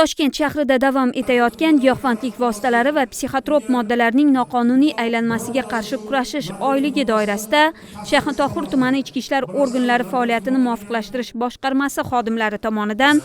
toshkent shahrida davom etayotgan giyohvandlik vositalari va psixotrop moddalarning noqonuniy aylanmasiga qarshi kurashish oyligi doirasida shayxontohur tumani ichki ishlar organlari faoliyatini muvofiqlashtirish boshqarmasi xodimlari tomonidan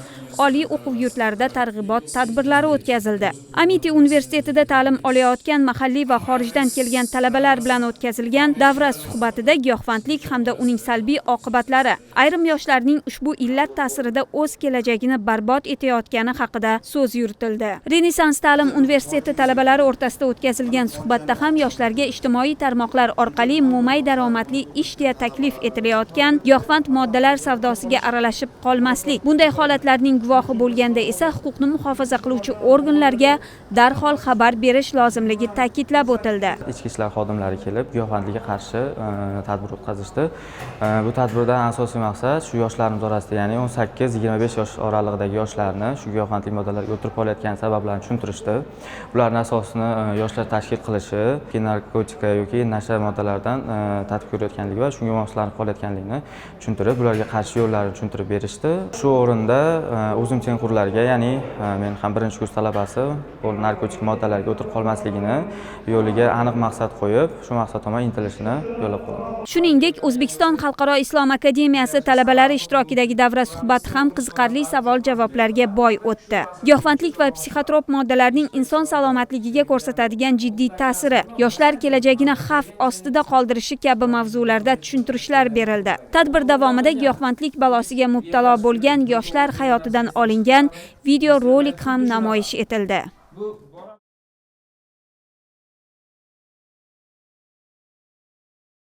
oliy o'quv yurtlarida targ'ibot tadbirlari o'tkazildi. Amiti universitetida ta'lim olayotgan mahalliy va xorijdan kelgan talabalar bilan o'tkazilgan davra suhbatida giyohvandlik hamda uning salbiy oqibatlari ayrim yoshlarning ushbu illat ta'sirida o'z kelajagini barbod etayotgani haqida so'z yuritildi. Renessans ta'lim universiteti talabalari o'rtasida o'tkazilgan suhbatda ham yoshlarga ijtimoiy tarmoqlar orqali mo'may daromadli ish deya taklif etilayotgan giyohvand moddalar savdosiga aralashib qolmaslik. Bunday holatlarning guvohi bo'lganda esa huquqni muhofaza qiluvchi organlarga darhol xabar berish lozimligi ta'kidlab o'tildi. Ichki ishlar xodimlari kelib giyohvandlikka qarshi e, tadbir o'tkazishdi. E, bu tadbirdan asosiy maqsad shu yoshlarimiz orasida ya'ni 18-25 yosh oralig'idagi yoshlarni shu giyohvandlik moddalariga o'tirib qolayotgan sabablarini tushuntirishdi. Bularni asosini e, yoshlar tashkil qilishi narkotika yoki nasha moddalaridan e, tatib ko'rayotganligi va shunga moslanib qolayotganligini tushuntirib bularga qarshi yo'llarni tushuntirib berishdi. Shu o'rinda e, o'zim tengqurlarga ya'ni men ham birinchi kurs talabasi bu narkotik moddalarga o'tirib qolmasligini yo'liga aniq maqsad qo'yib shu maqsad tomon intilishini yo'llab qo'ydim. Shuningdek o'zbekiston xalqaro islom akademiyasi talabalari ishtirokidagi davra suhbati ham qiziqarli savol javoblarga boy o'tdi. Giyohvandlik va psixotrop moddalarning inson salomatligiga ko'rsatadigan jiddiy ta'siri. Yoshlar kelajagini xavf ostida qoldirishi kabi mavzularda tushuntirishlar berildi. Tadbir davomida giyohvandlik balosiga mubtalo bo'lgan yoshlar hayotidan olingan video rolik ham namoyish etildi.